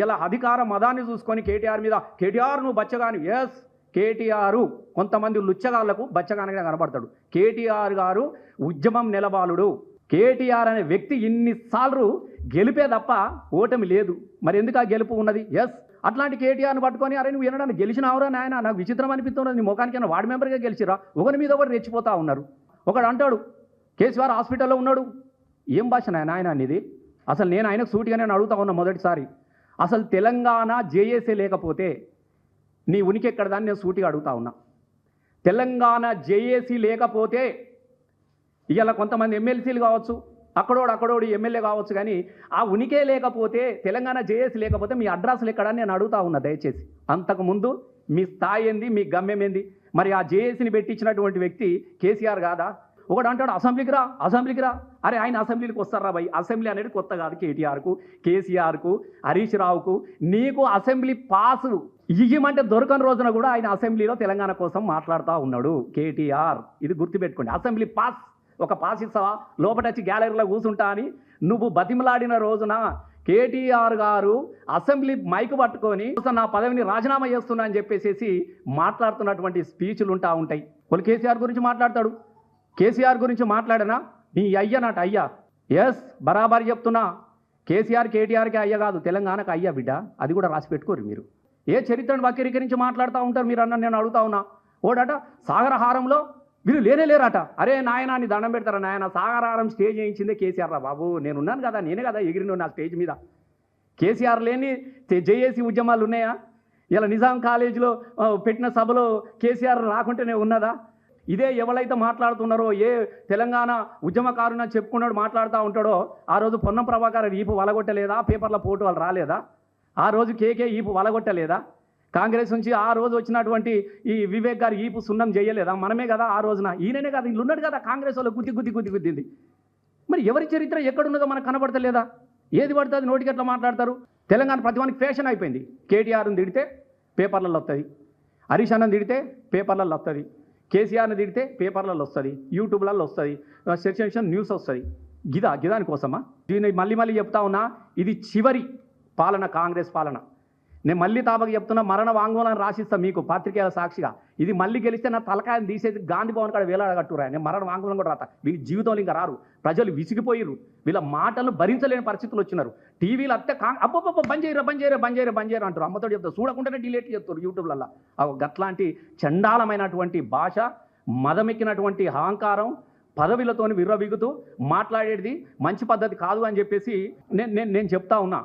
ఇలా అధికార మదాన్ని చూసుకొని కేటీఆర్ మీద కేటీఆర్ నువ్వు బచ్చగాని ఎస్ కేటీఆర్ కొంతమంది లుచ్చగాళ్ళకు బచ్చగానిగా కనబడతాడు. కేటీఆర్ గారు ఉద్యమం నిలబాలుడు కేటీఆర్ అనే వ్యక్తి ఇన్నిసార్లు గెలిపే తప్ప ఓటమి లేదు. మరి ఎందుకు ఆ గెలుపు ఉన్నది? ఎస్ అట్లాంటి కేటీఆర్ని పట్టుకొని అరే నువ్వు వినడానికి గెలిచినావురా నాయన? నాకు విచిత్రం అనిపిస్తున్నది నీ ముఖానికి వార్డు మెంబర్గా గెలిచిరా ఒకరి మీద ఒకటి రెచ్చిపోతా ఉన్నారు. ఒకడు అంటాడు కేసీఆర్ హాస్పిటల్లో ఉన్నాడు. ఏం భాష నాయన ఆయన అనేది అసలు నేను ఆయనకు సూటిగా నేను అడుగుతా ఉన్నా మొదటిసారి. అసలు తెలంగాణ జేఏసీ లేకపోతే నీ ఉనికి ఎక్కడ దాన్ని నేను సూటిగా అడుగుతా ఉన్నా. తెలంగాణ జేఏసీ లేకపోతే ఇవాళ కొంతమంది ఎమ్మెల్సీలు కావచ్చు అక్కడోడు అక్కడోడు ఎమ్మెల్యే కావచ్చు కానీ ఆ ఉనికే లేకపోతే తెలంగాణ జేఏసీ లేకపోతే మీ అడ్రస్లు ఎక్కడని నేను అడుగుతా ఉన్నా దయచేసి. అంతకుముందు మీ స్థాయి ఏంది మీ గమ్యం ఏంది? మరి ఆ జేఏసీని పెట్టించినటువంటి వ్యక్తి కేసీఆర్ కాదా? ఒకడు అంటాడు అసెంబ్లీకి రా అసెంబ్లీకి రా. అరే ఆయన అసెంబ్లీకి వస్తారా భయ్? అసెంబ్లీ అనేది కొత్త కాదు కేటీఆర్కు కేసీఆర్కు హరీష్ రావుకు. నీకు అసెంబ్లీ పాస్ ఇయ్యమంటే దొరకని రోజున కూడా ఆయన అసెంబ్లీలో తెలంగాణ కోసం మాట్లాడుతూ ఉన్నాడు కేటీఆర్. ఇది గుర్తుపెట్టుకోండి అసెంబ్లీ పాస్. ఒక పాస్ ఇస్తావా లోపటచ్చి గ్యాలరీలో కూర్చుంటా అని నువ్వు బతిమలాడిన రోజున కేటీఆర్ గారు అసెంబ్లీ మైకు పట్టుకొని నా పదవిని రాజీనామా చేస్తున్నా అని చెప్పేసి మాట్లాడుతున్నటువంటి స్పీచ్లు ఉంటా ఉంటాయి. వాళ్ళు కేసీఆర్ గురించి మాట్లాడతాడు. కేసీఆర్ గురించి మాట్లాడనా? నీ అయ్య నాట అయ్యా. ఎస్ బరాబర్ చెప్తున్నా. కేసీఆర్ కేటీఆర్కి అయ్య కాదు తెలంగాణకు అయ్యా బిడ్డ. అది కూడా రాసి పెట్టుకోరు మీరు. ఏ చరిత్రను వక్రీకరించి మాట్లాడుతూ ఉంటారు మీరు అన్న నేను అడుగుతా ఉన్నా. ఓడట సాగరహారంలో వీళ్ళు లేనే లేరట. అరే నాయన నీ దండం పెడతారా నాయన? సాగరహారం స్టేజ్ చేయించిందే కేసీఆర్ రా బాబు. నేను ఉన్నాను కదా నేనే కదా ఎగిరిను నా స్టేజ్ మీద. కేసీఆర్ లేని జేఏసీ ఉద్యమాలు ఉన్నాయా? ఇలా నిజాం కాలేజీలో పెట్టిన సభలో కేసీఆర్ రాకుంటేనే ఉన్నదా? ఇదే ఎవరైతే మాట్లాడుతున్నారో ఏ తెలంగాణ ఉద్యమకారుని చెప్పుకున్నాడు మాట్లాడుతూ ఉంటాడో ఆ రోజు పొన్నం ప్రభాకర్ ఈపు వలగొట్టలేదా? పేపర్ల పోటు వాళ్ళు రాలేదా? ఆ రోజు కేకే ఈపు వలగొట్టలేదా? కాంగ్రెస్ నుంచి ఆ రోజు వచ్చినటువంటి ఈ వివేక్ గారు ఈపు సున్నం చేయలేదా? మనమే కదా ఆ రోజున. ఈయననే కదా వీళ్ళు ఉన్నాడు కదా కాంగ్రెస్ వాళ్ళు గుద్ది గుద్ది గుద్ది గుద్దింది. మరి ఎవరి చరిత్ర ఎక్కడున్నదో మనకు కనబడతలేదా? ఏది పడితే అది నోటికి ఎట్లా మాట్లాడతారు? తెలంగాణ ప్రతివానికి ఫ్యాషన్ అయిపోయింది. కేటీఆర్ని తిడితే పేపర్లలో వస్తుంది హరీష్ అన్నం తిడితే పేపర్లలో వస్తుంది కేసీఆర్ని తిడితే పేపర్లలో వస్తుంది యూట్యూబ్లలో వస్తుంది సెన్సేషన్ న్యూస్ వస్తుంది. గిదా గిదాని కోసమా దీన్ని మళ్ళీ మళ్ళీ చెప్తా ఉన్నా ఇది చివరి పాలన కాంగ్రెస్ పాలన. నేను మళ్ళీ తాపకి చెప్తున్నా మరణ వాంగ్మూలం రాసిస్తా మీకు పాత్రికేయుల సాక్షిగా. ఇది మళ్ళీ గెలిస్తే నా తలకాయని తీసేసి గాంధీ భవన్ కాడ వేలాడగట్టురా. నేను మరణ వాంగ్మూలం కూడా రాత వీళ్ళ జీవితంలో ఇంకా రారు. ప్రజలు విసిగిపోయిర్రు. వీళ్ళ మాటలు భరించలేని పరిస్థితులు వచ్చినారు. టీవీలు అత్తే కా అబ్బబ్బబ్బ బంద్ చేయరా బంద్ చేయరా బంద్ చేయరా బంద్ చేయరా అంటారు. అమ్మతో చెప్తారు. చూడకుండానే డిలేట్ చేస్తారు యూట్యూబ్లలో గట్లాంటి చండాలమైనటువంటి భాష మదమెక్కినటువంటి అహంకారం పదవిలతోని విర్రవీగుతూ మాట్లాడేది మంచి పద్ధతి కాదు అని చెప్పేసి నేను నేను నేను చెప్తా ఉన్నా.